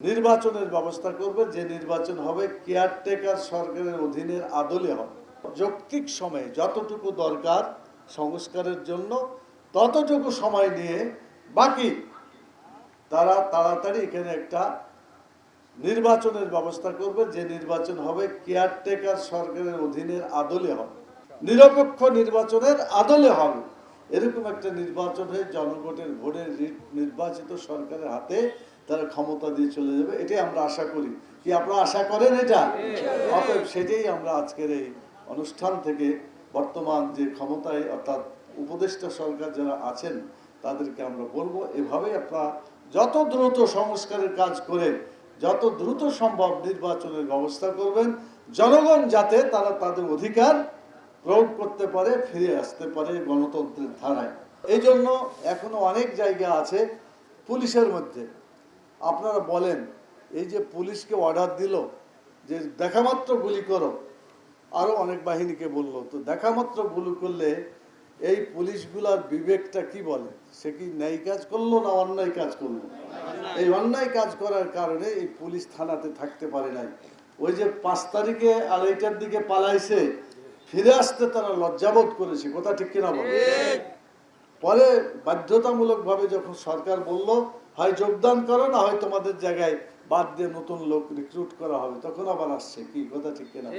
নির্বাচনের ব্যবস্থা করবে যে নির্বাচন হবে কেয়ারটেকার সরকারের অধীনের আদলে হবে। যৌক্তিক সময়ে যতটুকু দরকার সংস্কারের জন্য, ততটুকু সময় নিয়ে বাকি তারা তাড়াতাড়ি এখানে একটা নির্বাচনের ব্যবস্থা করবে যে নির্বাচন হবে কেয়ারটেকার সরকারের অধীনের আদলে হবে। নিরপেক্ষ নির্বাচনের আদলে হবে। এরকম একটা নির্বাচন হয়ে জনগণের ভোটে নির্বাচিত সরকারের হাতে তারা ক্ষমতা দিয়ে চলে যাবে, এটাই আমরা আশা করি। কি আপনারা আশা করেন এটা? অতএব সেটাই আমরা আজকের এই অনুষ্ঠান থেকে বর্তমান যে ক্ষমতায় অর্থাৎ উপদেষ্টা সরকার যারা আছেন, তাদেরকে আমরা বলব এভাবে আপনারা যত দ্রুত সংস্কারের কাজ করে, যত দ্রুত সম্ভব নির্বাচনের ব্যবস্থা করবেন। জনগণ যাতে তারা তাদের অধিকার প্রয়োগ করতে পারে, ফিরে আসতে পারে গণতন্ত্রের ধারায়। এই জন্য এখনও অনেক জায়গা আছে পুলিশের মধ্যে। আপনারা বলেন, এই যে পুলিশকে অর্ডার দিল, যে দেখামাত্র গুলি করো আরও অনেক বাহিনীকে বলল। তো দেখামাত্র গুলি করলে এই পুলিশগুলার বিবেকটা কি বলে? সে কি ন্যায় কাজ করল না অন্যায় কাজ করল? এই অন্যায় কাজ করার কারণে এই পুলিশ থানাতে থাকতে পারে নাই। ওই যে পাঁচ তারিখে আড়াইটার দিকে পালাইছে ফিরে আসতে তারা লজ্জাবোধ করেছে। কথা ঠিক কিনা বলে? পরে বাধ্যতামূলক ভাবে যখন সরকার বলল হয় যোগদান করো না হয় তোমাদের জায়গায় বাদ দিয়ে নতুন লোক রিক্রুট করা হবে। তখন আবার আসছে। কি? কথা ঠিক কিনা?